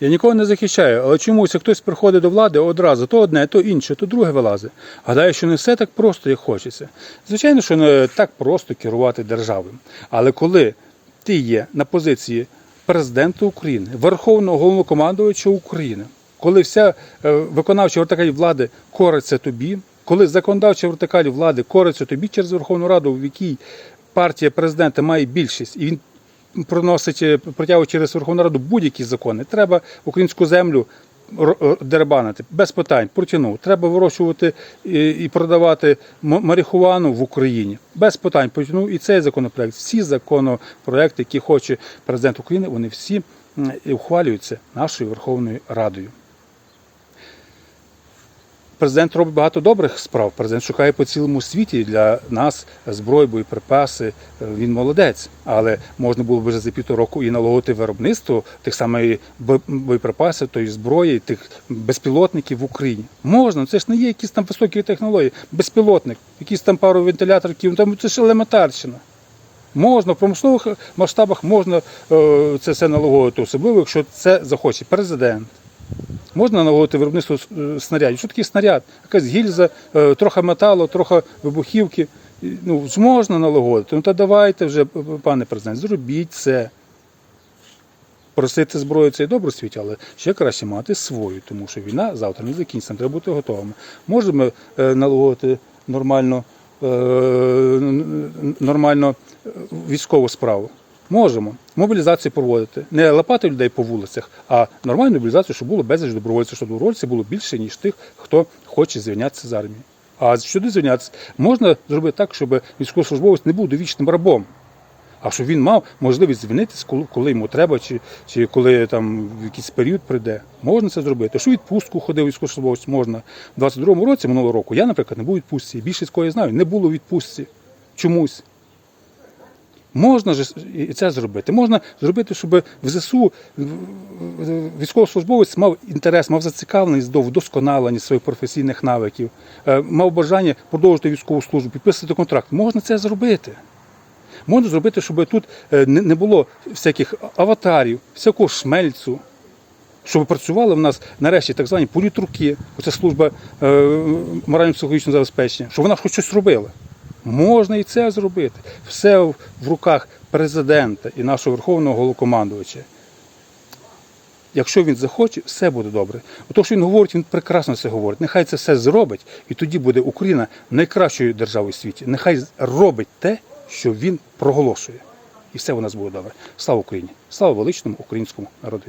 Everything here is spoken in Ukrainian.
Я нікого не захищаю, але чомусь хтось приходить до влади одразу, то одне, то інше, то друге вилазить. Гадаю, що не все так просто, як хочеться. Звичайно, що не так просто керувати державою. Але коли ти є на позиції президента України, Верховного головнокомандувача України, коли вся е, виконавча вертикаль влади кориться тобі, коли законодавча вертикаль влади кориться тобі через Верховну Раду, в якій партія президента має більшість, і він проносить, е, протягує через Верховну Раду будь-які закони. Треба українську землю р- дербанити без питань. Протягнув. Треба вирощувати і, і продавати марихуану в Україні без питань. Протягнув і цей законопроект. Всі законопроекти, які хоче президент України, вони всі ухвалюються нашою Верховною Радою. Президент робить багато добрих справ. Президент шукає по цілому світі для нас зброю, боєприпаси. Е, Він молодець, але можна було б вже за півтора року і налагодити виробництво тих самих бо- боєприпасів, тої зброї, тих безпілотників в Україні. Можна, це ж не є якісь там високі технології. Безпілотник, якісь там пару вентиляторів, там це ж елементарщина. Можна в промислових масштабах можна е, це все налагодити, особливо, якщо це захоче президент. Можна налагодити виробництво е, снарядів. Що таке снаряд? Якась гільза, е, трохи металу, трохи вибухівки. Ну, можна налагодити. Ну то давайте вже, пане президент, зробіть це. Просити зброю це і добре світі, але ще краще мати свою, тому що війна завтра не закінчиться, треба бути готовими. Можемо е, налагодити нормально, нормально військову справу. Можемо. Мобілізацію проводити. Не лапати людей по вулицях, а нормальну мобілізацію, щоб було безліч добровольців, щоб добровольців було більше, ніж тих, хто хоче звільнятися з армії. А щодо звільнятися, можна зробити так, щоб військовослужбовець не був довічним рабом. А щоб він мав можливість звільнитися, коли, йому треба, чи, чи коли там якийсь період прийде. Можна це зробити. Що відпустку ходив військовослужбовець можна. У 22-му році, минулого року, я, наприклад, не був відпустці. Більшість кого я знаю, не було відпустці. Чомусь. Можна ж і це зробити. Можна зробити, щоб в ЗСУ військовослужбовець мав інтерес, мав зацікавленість до вдосконалення своїх професійних навиків, е, мав бажання продовжити військову службу, підписати контракт. Можна це зробити. Можна зробити, щоб тут е, не було всяких аватарів, всякого шмельцу, щоб працювали в нас нарешті так звані політруки, оця служба е, морально-психологічного забезпечення, щоб вона хоч щось робила. Можна і це зробити. Все в руках президента і нашого верховного головнокомандувача. Якщо він захоче, все буде добре. То, що він говорить, він прекрасно це говорить. Нехай це все зробить, і тоді буде Україна найкращою державою в світі. Нехай робить те, що він проголошує. І все у нас буде добре. Слава Україні! Слава величному українському народу!